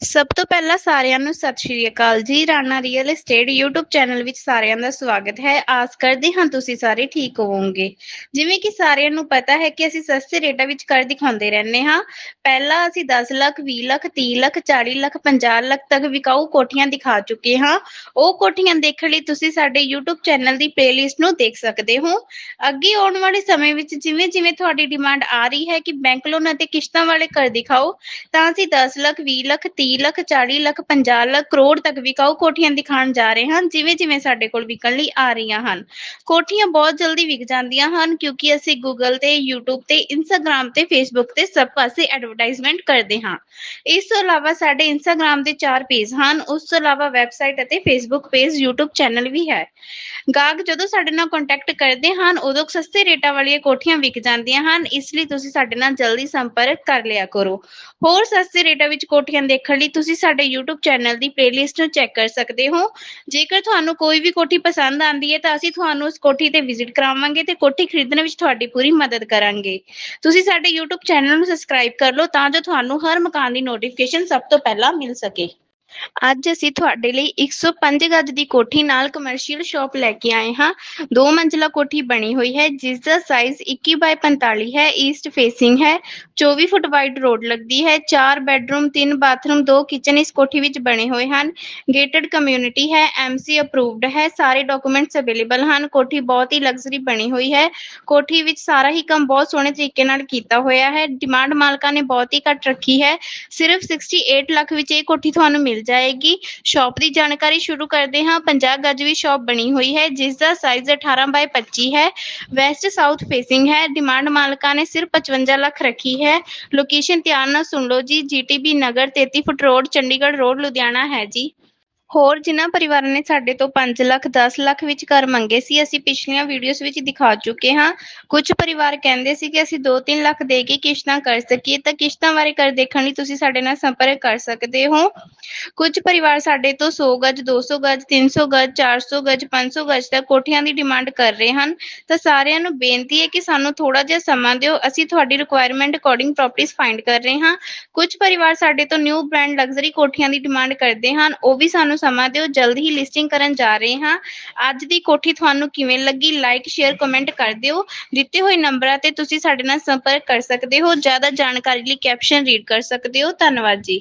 ਸਭ ਤੋਂ ਪਹਿਲਾਂ ਸਾਰਿਆਂ ਨੂੰ ਸਤਿ ਸ਼੍ਰੀ ਅਕਾਲ ਜੀ। Rana real estate YouTube channel ਵਿੱਚ ਸਾਰਿਆਂ ਦਾ ਸਵਾਗਤ ਹੈ। ਆਸ ਕਰਦੀ ਹਾਂ ਤੁਸੀਂ ਸਾਰੇ ਠੀਕ ਹੋਵੋਗੇ। ਜਿਵੇਂ ਕਿ ਸਾਰਿਆਂ ਨੂੰ ਪਤਾ ਹੈ ਕਿ ਅਸੀਂ ਸਸਤੇ ਰੇਟਾਂ ਵਿੱਚ ਘਰ ਦਿਖਾਉਂਦੇ ਰਹਿੰਦੇ ਹਾਂ। ਪਹਿਲਾਂ ਅਸੀਂ 10 ਲੱਖ 20 ਲੱਖ 30 ਲੱਖ 40 ਲੱਖ 50 ਲੱਖ ਤੱਕ ਵਿਕਾਊ ਕੋਠੀਆਂ ਦਿਖਾ ਚੁੱਕੇ ਹਾਂ। ਉਹ ਕੋਠੀਆਂ ਦੇਖਣ ਲਈ ਤੁਸੀਂ ਸਾਡੇ YouTube ਚੈਨਲ ਦੀ ਪਲੇਲਿਸਟ ਨੂੰ ਦੇਖ ਸਕਦੇ ਹੋ। ਅੱਗੇ ਆਉਣ ਵਾਲੇ ਸਮੇਂ ਵਿੱਚ ਜਿਵੇਂ ਜਿਵੇਂ ਤੁਹਾਡੀ ਡਿਮਾਂਡ ਆ ਰਹੀ ਹੈ ਕਿ ਬੈਂਕ ਲੋਨ ਅਤੇ ਕਿਸ਼ਤਾਂ ਵਾਲੇ ਘਰ ਦਿਖਾਓ, ਤਾਂ ਅਸੀਂ 10 ਲੱਖ 20 ਲੱਖ 30 ਲੱਖ 40 ਲੱਖ 50 ਲੱਖ, ਕਰੋੜ ਤੱਕ ਵਿਕਾਊ ਕੋਠੀਆਂ ਦਿਖਾਉਣ ਜਾ ਰਹੇ ਹਨ, ਜਿਵੇਂ ਜਿਵੇਂ ਸਾਡੇ ਕੋਲ ਵਿਕਣ ਲਈ ਆ ਰਹੀਆਂ ਹਨ। ਕੋਠੀਆਂ ਬਹੁਤ ਜਲਦੀ ਵਿਕ ਜਾਂਦੀਆਂ ਹਨ, ਕਿਉਂਕਿ ਅਸੀਂ Google ਤੇ, YouTube ਤੇ, Instagram ਤੇ, Facebook ਤੇ ਸਭ ਪਾਸੇ ਐਡਵਰਟਾਈਜ਼ਮੈਂਟ ਕਰਦੇ ਹਾਂ। ਇਸ ਤੋਂ ਇਲਾਵਾ ਸਾਡੇ Instagram ਦੇ ਚਾਰ ਪੇਜ ਹਨ, ਉਸ ਤੋਂ ਇਲਾਵਾ ਵੈਬਸਾਈਟ ਅਤੇ Facebook ਪੇਜ YouTube ਚੈਨਲ ਵੀ ਹੈ। ਗਾਹਕ ਜਦੋਂ ਸਾਡੇ ਨਾਲ ਕੰਟੈਕਟ ਕਰਦੇ ਹਨ, ਉਦੋਂ ਸਸਤੇ ਰੇਟਾਂ ਵਾਲੀਆਂ ਕੋਠੀਆਂ ਵਿਕ ਜਾਂਦੀਆਂ ਹਨ, ਇਸ ਲਈ ਤੁਸੀਂ ਸਾਡੇ ਨਾਲ ਜਲਦੀ ਸੰਪਰਕ ਕਰ ਲਿਆ ਕਰੋ। ਹੋਰ ਸਸਤੇ ਰੇਟਾਂ ਵਿੱਚ ਕੋਠੀਆਂ ਦੇਖਣ ਲਈ ਤੁਸੀਂ ਸਾਡੇ YouTube ਚੈਨਲ ਦੀ ਪਲੇਲਿਸਟ ਨੂੰ ਚੈੱਕ ਕਰ ਸਕਦੇ ਹੋ। ਜੇਕਰ ਤੁਹਾਨੂੰ ਕੋਈ ਵੀ ਕੋਠੀ ਪਸੰਦ ਆਂਦੀ ਹੈ, ਤਾਂ ਅਸੀਂ ਤੁਹਾਨੂੰ ਉਸ ਕੋਠੀ ਤੇ ਵਿਜ਼ਿਟ ਕਰਾਵਾਂਗੇ ਤੇ ਕੋਠੀ ਖਰੀਦਣ ਵਿੱਚ ਤੁਹਾਡੀ ਪੂਰੀ ਮਦਦ ਕਰਾਂਗੇ। ਤੁਸੀਂ ਸਾਡੇ YouTube ਚੈਨਲ ਨੂੰ ਸਬਸਕ੍ਰਾਈਬ ਕਰ ਲਓ ਤਾਂ ਜੋ ਤੁਹਾਨੂੰ ਹਰ ਮਕਾਨ ਦੀ ਨੋਟੀਫਿਕੇਸ਼ਨ ਸਭ ਤੋਂ ਪਹਿਲਾਂ ਮਿਲ ਸਕੇ। ਅੱਜ ਅਸੀਂ ਤੁਹਾਡੇ ਲਈ 105 ਗਜ ਦੀ ਕੋਠੀ ਨਾਲ ਕਮਰਸ਼ੀਅਲ ਸ਼ਾਪ ਲੈ ਕੇ ਆਏ ਹਾਂ। ਦੋ ਮੰਜ਼ਲਾ ਕੋਠੀ ਬਣੀ ਹੋਈ ਹੈ, ਜਿਸ ਦਾ ਸਾਈਜ਼ 21 ਬਾਈ 45 ਹੈ ਈਸਟ ਫੇਸਿੰਗ ਹੈ। 24 ਫੁੱਟ ਵਾਈਡ ਰੋਡ ਲੱਗਦੀ ਹੈ, ਚਾਰ ਬੈੱਡਰੂਮ ਤਿੰਨ ਬਾਥਰੂਮ ਦੋ ਕਿਚਨ ਇਸ ਕੋਠੀ ਵਿੱਚ ਬਣੇ ਹੋਏ ਹਨ। ਗੇਟਡ ਕਮਿਊਨਿਟੀ ਹੈ ਐਮਸੀ ਅਪਰੂਵਡ ਹੈ, ਸਾਰੇ ਡਾਕੂਮੈਂਟਸ ਅਵੇਲੇਬਲ ਹਨ। ਕੋਠੀ ਬਹੁਤ ਹੀ ਲਗਜ਼ਰੀ ਬਣੀ ਹੋਈ ਹੈ। ਕੋਠੀ ਵਿੱਚ ਸਾਰਾ ਹੀ ਕੰਮ ਬਹੁਤ ਸੋਹਣੇ ਤਰੀਕੇ ਨਾਲ ਕੀਤਾ ਹੋਇਆ ਹੈ। ਡਿਮਾਂਡ ਮਾਲਕਾਂ ਨੇ ਬਹੁਤ ਹੀ ਘੱਟ ਰੱਖੀ ਹੈ। ਸਿਰਫ 68 ਲੱਖ ਵਿੱਚ ਇਹ ਕੋਠੀ ਤੁਹਾਨੂੰ ਮਿਲ ਜਾਏਗੀ। ਸ਼ਾਪ ਦੀ ਜਾਣਕਾਰੀ ਸ਼ੁਰੂ ਕਰਦੇ ਹਾਂ। 50 ਗਜ ਵੀ ਸ਼ਾਪ ਬਣੀ ਹੋਈ ਹੈ ਜਿਸ ਦਾ ਸਾਈਜ਼ 18 ਬਾਈ 25 ਹੈ। ਵੈਸਟ ਸਾਊਥ ਫੇਸਿੰਗ ਹੈ। ਡਿਮਾਂਡ ਮਾਲਕਾਂ ਨੇ ਸਿਰਫ 55 ਲੱਖ ਰੱਖੀ ਹੈ। ਲੋਕੇਸ਼ਨ ਧਿਆਨ ਨਾਲ ਸੁਣ ਲਓ ਜੀ। GTB Nagar 33 foot road Chandigarh road Ludhiana ਹੈ ਜੀ। ਹੋਰ ਜਿਨ੍ਹਾਂ ਪਰਿਵਾਰਾਂ ਨੇ ਸਾਡੇ ਤੋਂ 5 ਲੱਖ 10 ਲੱਖ ਵਿੱਚ ਘਰ ਮੰਗੇ ਸੀ, ਅਸੀਂ ਪਿਛਲੀਆਂ ਵੀਡੀਓਜ਼ ਵਿੱਚ ਦਿਖਾ ਚੁੱਕੇ ਹਾਂ। ਕੁਝ ਪਰਿਵਾਰ ਕਹਿੰਦੇ ਸੀ ਕਿ ਅਸੀਂ 2-3 ਲੱਖ ਦੇ ਕੇ ਕਿਸ਼ਤਾਂ ਕਰ ਸਕੀਏ, ਤਾਂ ਕਿਸ਼ਤਾਂ ਬਾਰੇ ਕਰ ਦੇਖਣ ਲਈ ਤੁਸੀਂ ਸਾਡੇ ਨਾਲ ਸੰਪਰਕ ਕਰ ਸਕਦੇ ਹੋ। ਕੁਝ ਪਰਿਵਾਰ ਸਾਡੇ ਤੋਂ 100 ਗਜ 200 ਗਜ 300 ਗਜ 400 ਗਜ 500 ਗਜ ਤੱਕ ਕੋਠੀਆਂ ਦੀ ਡਿਮਾਂਡ ਕਰ ਰਹੇ ਹਨ। ਤਾਂ ਸਾਰਿਆਂ ਨੂੰ ਬੇਨਤੀ ਹੈ ਕਿ ਸਾਨੂੰ ਥੋੜਾ ਜਿਹਾ ਸਮਾਂ ਦਿਓ, ਅਸੀਂ ਤੁਹਾਡੀ ਰਿਕੁਆਇਰਮੈਂਟ ਅਕੋਰਡਿੰਗ ਪ੍ਰਾਪਰਟੀਆਂ ਫਾਈਂਡ ਕਰ ਰਹੇ ਹਾਂ। ਕੁਝ ਪਰਿਵਾਰ ਸਾਡੇ ਤੋਂ ਨਿਊ ਬ੍ਰਾਂਡ ਲਗਜ਼ਰੀ ਕੋਠੀਆਂ ਦੀ ਡਿਮਾਂਡ ਕਰਦੇ ਹਨ, ਉਹ ਵੀ ਸਾਨੂੰ ਸਾਨੂੰ ਸਮਾਂ ਦਿਓ, ਜਲਦ ਹੀ ਲਿਸਟਿੰਗ ਕਰਨ ਜਾ ਰਹੇ ਹਾਂ। ਅੱਜ ਦੀ ਕੋਠੀ ਤੁਹਾਨੂੰ ਕਿਵੇਂ ਲੱਗੀ? ਲਾਈਕ ਸ਼ੇਅਰ ਕਮੈਂਟ ਕਰ ਦਿਓ। ਦਿੱਤੇ ਹੋਏ ਨੰਬਰਾਂ ਤੇ ਤੁਸੀਂ ਸਾਡੇ ਨਾਲ ਸੰਪਰਕ ਕਰ ਸਕਦੇ ਹੋ। ਜ਼ਿਆਦਾ ਜਾਣਕਾਰੀ ਲਈ ਕੈਪਸ਼ਨ ਰੀਡ ਕਰ ਸਕਦੇ ਹੋ। ਧੰਨਵਾਦ ਜੀ।